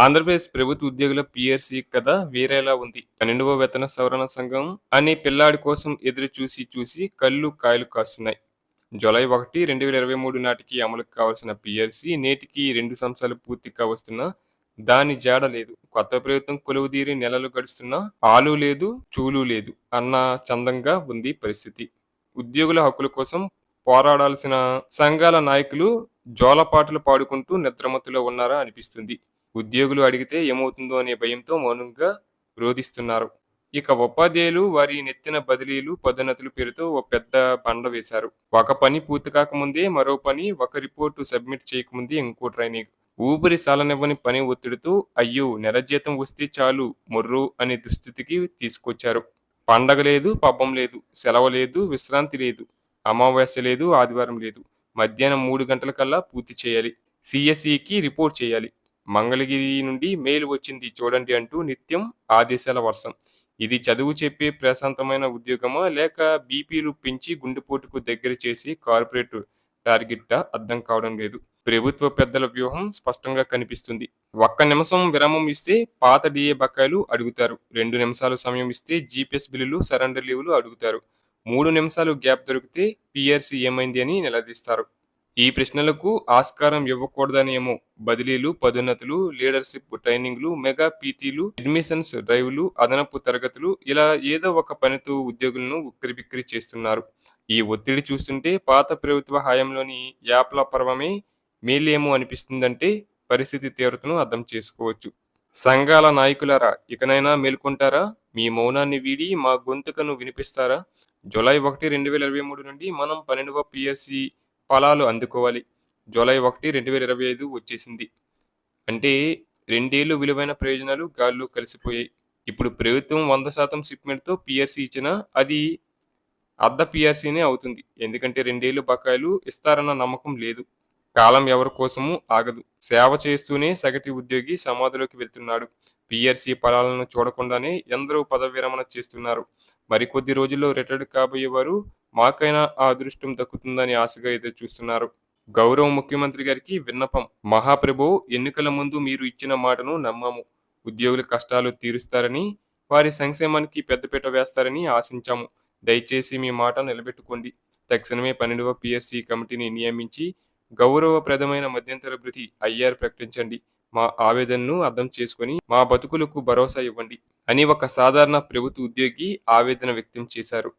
ఆంధ్రప్రదేశ్ ప్రభుత్వ ఉద్యోగుల పిఆర్సీ కథ వేరేలా ఉంది. పన్నెండవ వేతన సవరణ సంఘం అనే పిల్లాడి కోసం ఎదురు చూసి చూసి కళ్ళు కాయలు కాస్తున్నాయి. జూలై ఒకటి రెండు వేల ఇరవై మూడు నాటికి అమలుకు కావాల్సిన పిఆర్సీ నేటికి రెండు సంవత్సరాలు పూర్తి కావస్తున్నా దాని జాడ లేదు. కొత్త ప్రభుత్వం కొలువుదీరి నెలలు గడుస్తున్నా ఆలు లేదు చూలు లేదు అన్న చందంగా ఉంది పరిస్థితి. ఉద్యోగుల హక్కుల కోసం పోరాడాల్సిన సంఘాల నాయకులు జోలపాటలు పాడుకుంటూ నిద్రమత్తులో ఉన్నారా అనిపిస్తుంది. ఉద్యోగులు అడిగితే ఏమవుతుందో అనే భయంతో మౌనంగా రోధిస్తున్నారు. ఇక ఉపాధ్యాయులు వారి నెత్తిన బదిలీలు పదోన్నతుల పేరుతో ఓ పెద్ద బండ వేశారు. ఒక పని పూర్తి కాకముందే మరో పని ఒక రిపోర్టు సబ్మిట్ చేయకముందే ఇంకో ట్రైనింగ్. ఊపిరి సాలనివ్వని పని ఒత్తిడితో అయ్యో నెల జీతం వస్తే చాలు మొర్రు అనే దుస్థితికి తీసుకొచ్చారు. పండగ లేదు పబ్బం లేదు సెలవు లేదు విశ్రాంతి లేదు అమావాస్య లేదు ఆదివారం లేదు. మధ్యాహ్నం మూడు గంటల కల్లా పూర్తి చేయాలి. సిఎస్ఈకి రిపోర్ట్ చేయాలి. మంగళగిరి నుండి మెయిల్ వచ్చింది చూడండి అంటూ నిత్యం ఆదేశాల వర్షం. ఇది చదువు చెప్పే ప్రశాంతమైన ఉద్యోగమా? లేక బీపీలు పెంచి గుండెపోటుకు దగ్గర చేసి కార్పొరేట్ టార్గెట్టా అర్థం కావడం లేదు. ప్రభుత్వ పెద్దల వ్యూహం స్పష్టంగా కనిపిస్తుంది. ఒక్క నిమిషం విరామం ఇస్తే పాత డిఏ బకాయిలు అడుగుతారు. రెండు నిమిషాలు సమయం ఇస్తే జీపీఎస్ బిల్లులు సరెండర్ లీవులు అడుగుతారు. మూడు నిమిషాలు గ్యాప్ దొరికితే పిఆర్సీ ఏమైంది అని నిలదీస్తారు. ఈ ప్రశ్నలకు ఆస్కారం ఇవ్వకూడదనేమో బదిలీలు పదోన్నతులు లీడర్షిప్ ట్రైనింగ్లు మెగా పీటీలు అడ్మిషన్స్ డ్రైవ్లు అదనపు తరగతులు ఇలా ఏదో ఒక పనితో ఉద్యోగులను ఉక్కిరిబిక్కిరి చేస్తున్నారు. ఈ ఒత్తిడి చూస్తుంటే పాత ప్రభుత్వ హయాంలోని యాప్ల పర్వమే మేలేమో అనిపిస్తుందంటే పరిస్థితి తీవ్రతను అర్థం చేసుకోవచ్చు. సంఘాల నాయకులారా ఇకనైనా మేల్కొంటారా? మీ మౌనాన్ని వీడి మా గొంతుకను వినిపిస్తారా? జూలై ఒకటి రెండు వేల ఇరవై మూడు నుండి మనం పన్నెండవ పిఎస్సి ఫలాలు అందుకోవాలి. జూలై ఒకటి రెండు వేల ఇరవై ఐదు వచ్చేసింది. అంటే రెండేళ్ళు విలువైన ప్రయోజనాలు గాల్లో కలిసిపోయాయి. ఇప్పుడు ప్రభుత్వం వంద శాతం షిప్మెంట్తో పిఆర్సీ ఇచ్చినా అది అర్ధ పిఆర్సీనే అవుతుంది. ఎందుకంటే రెండేళ్ళు బకాయిలు ఇస్తారన్న నమ్మకం లేదు. కాలం ఎవరి కోసము ఆగదు. సేవ చేస్తూనే సగటి ఉద్యోగి సమాధిలోకి వెళ్తున్నాడు. పిఆర్సీ ఫలాలను చూడకుండానే ఎందరో పదవి విరమణ చేస్తున్నారు. మరికొద్ది రోజుల్లో రిటైర్డ్ కాబోయేవారు మాకైనా ఆ అదృష్టం దక్కుతుందని ఆశగా అయితే చూస్తున్నారు. గౌరవ ముఖ్యమంత్రి గారికి విన్నపం. మహాప్రభు ఎన్నికల ముందు మీరు ఇచ్చిన మాటను నమ్మాము. ఉద్యోగుల కష్టాలు తీరుస్తారని వారి సంక్షేమానికి పెద్దపీట వేస్తారని ఆశించాము. దయచేసి మీ మాట నిలబెట్టుకోండి. తక్షణమే పన్నెండవ పిఎస్సి కమిటీని నియమించి గౌరవప్రదమైన మధ్యంతర భృతి ఐఆర్ ప్రకటించండి. మా ఆవేదనను అర్థం చేసుకుని మా బతుకులకు భరోసా ఇవ్వండి అని ఒక సాధారణ ప్రభుత్వ ఉద్యోగి ఆవేదన వ్యక్తం చేశారు.